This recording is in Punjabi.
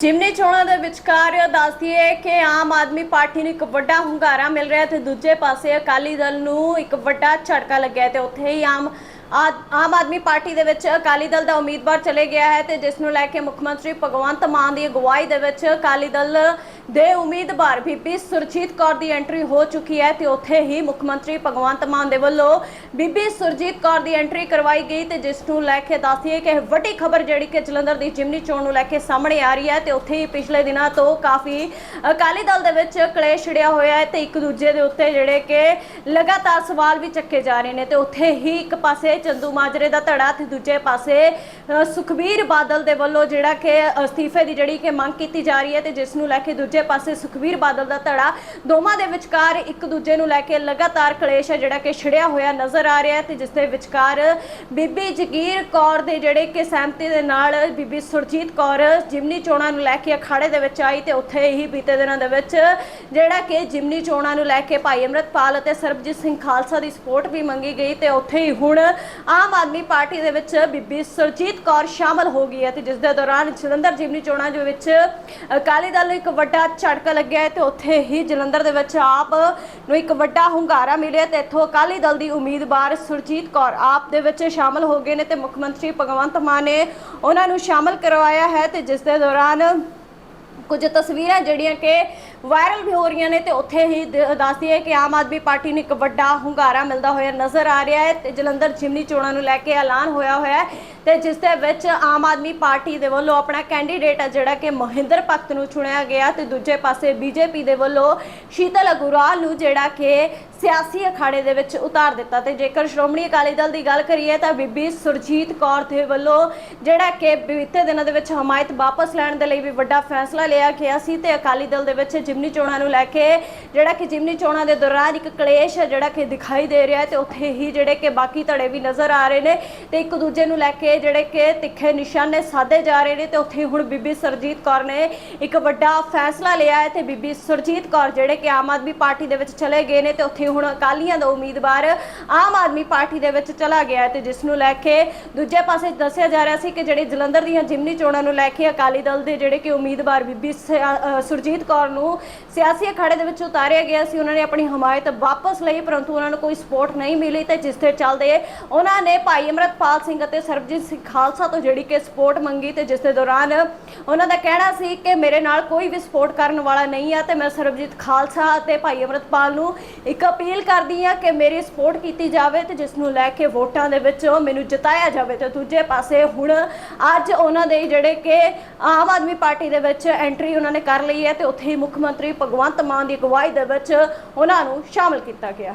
ਜਿਮਨੀ ਚੋਣਾਂ ਦੇ ਵਿਚਕਾਰ ਦੱਸਦੀ ਹੈ ਕਿ ਆਮ ਆਦਮੀ ਪਾਰਟੀ ਨੂੰ ਇੱਕ ਵੱਡਾ ਹੁੰਗਾਰਾ ਮਿਲ ਰਿਹਾ ਤੇ ਦੂਜੇ ਪਾਸੇ ਅਕਾਲੀ ਦਲ ਨੂੰ ਇੱਕ ਵੱਡਾ ਝਟਕਾ ਲੱਗਿਆ ਤੇ ਉੱਥੇ ਹੀ ਆਮ ਆਮ ਆਦਮੀ ਪਾਰਟੀ ਦੇ ਵਿੱਚ ਅਕਾਲੀ ਦਲ ਦਾ ਉਮੀਦਵਾਰ ਚਲੇ ਗਿਆ ਹੈ ਤੇ ਜਿਸ ਨੂੰ ਲੈ ਕੇ ਮੁੱਖ ਮੰਤਰੀ ਭਗਵੰਤ ਮਾਨ ਦੀ ਅਗਵਾਈ ਦੇ ਵਿੱਚ ਅਕਾਲੀ ਦਲ ਦੇ ਉਮੀਦਵਾਰ ਬੀਬੀ ਸੁਰਜੀਤ ਕੌਰ ਦੀ ਐਂਟਰੀ ਹੋ ਚੁੱਕੀ ਹੈ ਤੇ ਉੱਥੇ ਹੀ ਮੁੱਖ ਮੰਤਰੀ ਭਗਵੰਤ ਮਾਨ ਦੇ ਵੱਲੋਂ ਬੀਬੀ ਸੁਰਜੀਤ ਕੌਰ ਦੀ ਐਂਟਰੀ ਕਰਵਾਈ ਗਈ ਤੇ ਜਿਸ ਨੂੰ ਲੈ ਕੇ ਦੱਸਦੀ ਕਿ ਵੱਡੀ ਖਬਰ ਜਿਹੜੀ ਕਿ ਜਲੰਧਰ ਦੀ ਜਿਮਨੀ ਚੋਣ ਨੂੰ ਲੈ ਕੇ ਸਾਹਮਣੇ ਆ ਰਹੀ ਹੈ ਤੇ ਉੱਥੇ ਹੀ ਪਿਛਲੇ ਦਿਨਾਂ ਤੋਂ ਕਾਫੀ ਅਕਾਲੀ ਦਲ ਦੇ ਵਿੱਚ ਕਲੇਸ਼ ਛਿੜਿਆ ਹੋਇਆ ਹੈ ਤੇ ਇੱਕ ਦੂਜੇ ਦੇ ਉੱਤੇ ਜਿਹੜੇ ਕਿ ਲਗਾਤਾਰ ਸਵਾਲ ਵੀ ਚੱਕੇ ਜਾ ਰਹੇ ਨੇ ਤੇ ਉੱਥੇ ਹੀ ਇੱਕ ਪਾਸੇ ਚੰਦੂ ਮਾਜਰੇ ਦਾ ਧੜਾ ਤੇ ਦੂਜੇ ਪਾਸੇ ਸੁਖਬੀਰ ਬਾਦਲ ਦੇ ਵੱਲੋਂ ਜਿਹੜਾ ਕਿ ਅਸਤੀਫੇ ਦੀ ਜਿਹੜੀ ਕਿ ਮੰਗ ਕੀਤੀ ਜਾ ਰਹੀ ਹੈ ਤੇ ਜਿਸ ਨੂੰ ਲੈ ਕੇ ਦੂਜੇ ਪਾਸੇ ਸੁਖਬੀਰ ਬਾਦਲ ਦਾ ਧੜਾ, ਦੋਵਾਂ ਦੇ ਵਿਚਕਾਰ ਇੱਕ ਦੂਜੇ ਨੂੰ ਲੈ ਕੇ ਲਗਾਤਾਰ ਕਲੇਸ਼ ਹੈ ਜਿਹੜਾ ਕਿ ਛਿੜਿਆ ਹੋਇਆ ਨਜ਼ਰ ਆ ਰਿਹਾ ਹੈ ਤੇ ਜਿਸ ਦੇ ਵਿਚਕਾਰ ਬੀਬੀ ਜਗੀਰ ਕੌਰ ਦੇ ਜਿਹੜੇ ਕਿ ਸਹਿਮਤੀ ਦੇ ਨਾਲ ਬੀਬੀ ਸੁਰਜੀਤ ਕੌਰ ਜਿਮਨੀ ਚੋਣਾਂ ਨੂੰ ਲੈ ਕੇ ਅਖਾੜੇ ਦੇ ਵਿੱਚ ਆਈ ਤੇ ਉੱਥੇ ਹੀ ਬੀਤੇ ਦਿਨਾਂ ਦੇ ਵਿੱਚ ਜਿਹੜਾ ਕਿ ਜਿਮਨੀ ਚੋਣਾਂ ਨੂੰ ਲੈ ਕੇ ਭਾਈ ਅਮਰਤਪਾਲ ਅਤੇ ਸਰਬਜੀਤ ਸਿੰਘ ਖਾਲਸਾ ਦੀ ਸਪੋਰਟ ਵੀ ਮੰਗੀ ਗਈ ਤੇ ਉੱਥੇ ਹੀ ਹੁਣ ਆਮ ਆਦਮੀ ਪਾਰਟੀ ਦੇ ਵਿੱਚ ਬੀਬੀ ਸੁਰਜੀਤ ਕੌਰ ਸ਼ਾਮਲ ਹੋ ਗਈ ਹੈ ਤੇ ਜਿਸ ਦੇ ਦੌਰਾਨ ਜਲੰਧਰ ਜਿਮਨੀ ਚੋਣਾਂ ਦੇ ਵਿੱਚ ਅਕਾਲੀ ਦਲ ਨੂੰ ਇੱਕ ਵੱਡਾ ਝਟਕਾ ਲੱਗਿਆ ਹੈ ਤੇ ਉੱਥੇ ਹੀ ਜਲੰਧਰ ਦੇ ਵਿੱਚ ਆਪ ਨੂੰ ਇੱਕ ਵੱਡਾ ਹੁੰਗਾਰਾ ਮਿਲਿਆ ਤੇ ਇੱਥੋਂ ਅਕਾਲੀ ਦਲ ਦੀ ਉਮੀਦਵਾਰ ਸੁਰਜੀਤ ਕੌਰ ਆਪ ਦੇ ਵਿੱਚ ਸ਼ਾਮਲ ਹੋ ਗਏ ਨੇ ਤੇ ਮੁੱਖ ਮੰਤਰੀ ਭਗਵੰਤ ਮਾਨ ਨੇ ਉਹਨਾਂ ਨੂੰ ਸ਼ਾਮਲ ਕਰਵਾਇਆ ਹੈ ਤੇ ਜਿਸ ਦੇ ਦੌਰਾਨ ਕੁਝ ਤਸਵੀਰਾਂ ਜਿਹੜੀਆਂ ਕਿ ਵਾਇਰਲ ਵੀ ਹੋ ਰਹੀਆਂ ਨੇ ਤੇ ਉੱਥੇ ਹੀ ਦੱਸਦੀ ਹੈ ਕਿ ਆਮ ਆਦਮੀ ਪਾਰਟੀ ਨੂੰ ਇੱਕ ਵੱਡਾ ਹੁੰਗਾਰਾ ਮਿਲਦਾ ਹੋਇਆ ਨਜ਼ਰ ਆ ਰਿਹਾ ਹੈ ਤੇ ਜਲੰਧਰ ਜਿਮਨੀ ਚੋਣਾਂ ਨੂੰ ਲੈ ਕੇ ਐਲਾਨ ਹੋਇਆ ਹੋਇਆ ਹੈ ਤੇ ਜਿਸ ਦੇ ਵਿੱਚ ਆਮ ਆਦਮੀ ਪਾਰਟੀ ਦੇ ਵੱਲੋਂ ਆਪਣਾ ਕੈਂਡੀਡੇਟ ਹੈ ਜਿਹੜਾ ਕਿ ਮਹਿੰਦਰ ਭਗਤ ਨੂੰ ਚੁਣਿਆ ਗਿਆ ਤੇ ਦੂਜੇ ਪਾਸੇ ਬੀਜੇਪੀ ਦੇ ਵੱਲੋਂ ਸ਼ੀਤਲ ਅਗੁਰਾਲ ਨੂੰ ਜਿਹੜਾ ਕਿ ਸਿਆਸੀ ਅਖਾੜੇ ਦੇ ਵਿੱਚ ਉਤਾਰ ਦਿੱਤਾ ਤੇ ਜੇਕਰ ਸ਼੍ਰੋਮਣੀ ਅਕਾਲੀ ਦਲ ਦੀ ਗੱਲ ਕਰੀਏ ਤਾਂ ਬੀਬੀ ਸੁਰਜੀਤ ਕੌਰ ਦੇ ਵੱਲੋਂ ਜਿਹੜਾ ਕਿ ਬੀਤੇ ਦਿਨਾਂ ਦੇ ਵਿੱਚ ਹਮਾਇਤ ਵਾਪਸ ਲੈਣ ਦੇ ਲਈ ਵੀ ਵੱਡਾ ਫੈਸਲਾ ਲਿਆ ਗਿਆ ਸੀ ਤੇ ਅਕਾਲੀ ਦਲ ਦੇ ਵਿੱਚ ਜਿਮਨੀ ਚੋਣਾਂ ਨੂੰ ਲੈ ਕੇ ਜਿਹੜਾ ਕਿ ਜਿਮਨੀ ਚੋਣਾਂ ਦੇ ਦੌਰਾਨ ਇੱਕ ਕਲੇਸ਼ ਹੈ ਜਿਹੜਾ ਕਿ ਦਿਖਾਈ ਦੇ ਰਿਹਾ ਹੈ ਤੇ ਉੱਥੇ ਹੀ ਜਿਹੜੇ ਕਿ ਬਾਕੀ ਧੜੇ ਵੀ ਨਜ਼ਰ ਆ ਰਹੇ ਨੇ ਤੇ ਇੱਕ ਦੂਜੇ ਨੂੰ ਲੈ ਕੇ ਜਿਹੜੇ ਕਿ ਤਿੱਖੇ ਨਿਸ਼ਾਨੇ ਸਾਧੇ ਜਾ ਰਹੇ ਨੇ ਤੇ ਉੱਥੇ ਹੁਣ ਬੀਬੀ ਸਰਜੀਤ ਕੌਰ ਨੇ ਇੱਕ ਵੱਡਾ ਫੈਸਲਾ ਲਿਆ ਹੈ ਤੇ ਬੀਬੀ ਸੁਰਜੀਤ ਕੌਰ ਜਿਹੜੇ ਕਿ ਆਮ ਆਦਮੀ ਪਾਰਟੀ ਦੇ ਵਿੱਚ ਚਲੇ ਗਏ ਨੇ ਤੇ ਉੱਥੇ ਹੁਣ ਅਕਾਲੀਆਂ ਦਾ ਉਮੀਦਵਾਰ ਆਮ ਆਦਮੀ ਪਾਰਟੀ ਦੇ ਵਿੱਚ ਚਲਾ ਗਿਆ ਹੈ ਤੇ ਜਿਸ ਨੂੰ ਲੈ ਕੇ ਦੂਜੇ ਪਾਸੇ ਦੱਸਿਆ ਜਾ ਰਿਹਾ ਸੀ ਕਿ ਜਿਹੜੇ ਜਲੰਧਰ ਦੀਆਂ ਜਿਮਨੀ ਚੋਣਾਂ ਨੂੰ ਲੈ ਕੇ ਅਕਾਲੀ ਦਲ ਦੇ ਜਿਹੜੇ ਕਿ ਉਮੀਦਵਾਰ ਬੀਬੀ ਸੁਰਜੀਤ ਕੌਰ ਨੂੰ ਸਿਆਸੀ ਅਖਾੜੇ ਦੇ ਵਿੱਚ ਉਤਾਰਿਆ ਗਿਆ ਸੀ। ਉਹਨਾਂ ਨੇ ਆਪਣੀ ਹਮਾਇਤ ਵਾਪਸ ਲਈ, ਪਰੰਤੂ ਉਹਨਾਂ ਨੂੰ ਕੋਈ ਸਪੋਰਟ ਨਹੀਂ ਮਿਲੀ ਤੇ ਜਿਸ ਦੇ ਚੱਲਦੇ ਉਹਨਾਂ ਨੇ ਭਾਈ ਅਮਰਤਪਾਲ ਸਿੰਘ ਅਤੇ ਸਰਬਜੀਤ ਸਿੰਘ ਖਾਲਸਾ ਤੋਂ ਜਿਹੜੀ ਕਿ ਸਪੋਰਟ ਮੰਗੀ ਤੇ ਜਿਸ ਦੇ ਦੌਰਾਨ ਉਹਨਾਂ ਦਾ ਕਹਿਣਾ ਸੀ ਕਿ ਮੇਰੇ ਨਾਲ ਕੋਈ ਵੀ ਸਪੋਰਟ ਕਰਨ ਵਾਲਾ ਨਹੀਂ ਆ ਤੇ ਮੈਂ ਸਰਬਜੀਤ ਖਾਲਸਾ ਅਤੇ ਭਾਈ ਅਮਰਤਪਾਲ ਨੂੰ ਇੱਕ ਅਪੀਲ ਕਰਦੀ ਆ ਕਿ ਮੇਰੀ ਸਪੋਰਟ ਕੀਤੀ ਜਾਵੇ ਤੇ ਜਿਸ ਨੂੰ ਲੈ ਕੇ ਵੋਟਾਂ ਦੇ ਵਿੱਚ ਮੈਨੂੰ ਜਿਤਾਇਆ ਜਾਵੇ ਤੇ ਦੂਜੇ ਪਾਸੇ ਹੁਣ ਅੱਜ ਉਹਨਾਂ ਦੇ ਜਿਹੜੇ ਕਿ ਆਮ ਆਦਮੀ ਪਾਰਟੀ ਦੇ ਵਿੱਚ ਐਂਟਰੀ ਉਹਨਾਂ ਨੇ ਕਰ ਲਈ ਹੈ ਤੇ ਉੱਥੇ ਹੀ ਮੁੱਖ ਮੰਤਰੀ ਭਗਵੰਤ ਮਾਨ ਦੀ ਅਗਵਾਈ ਦੇ ਵਿੱਚ ਉਹਨਾਂ ਨੂੰ ਸ਼ਾਮਲ ਕੀਤਾ ਗਿਆ।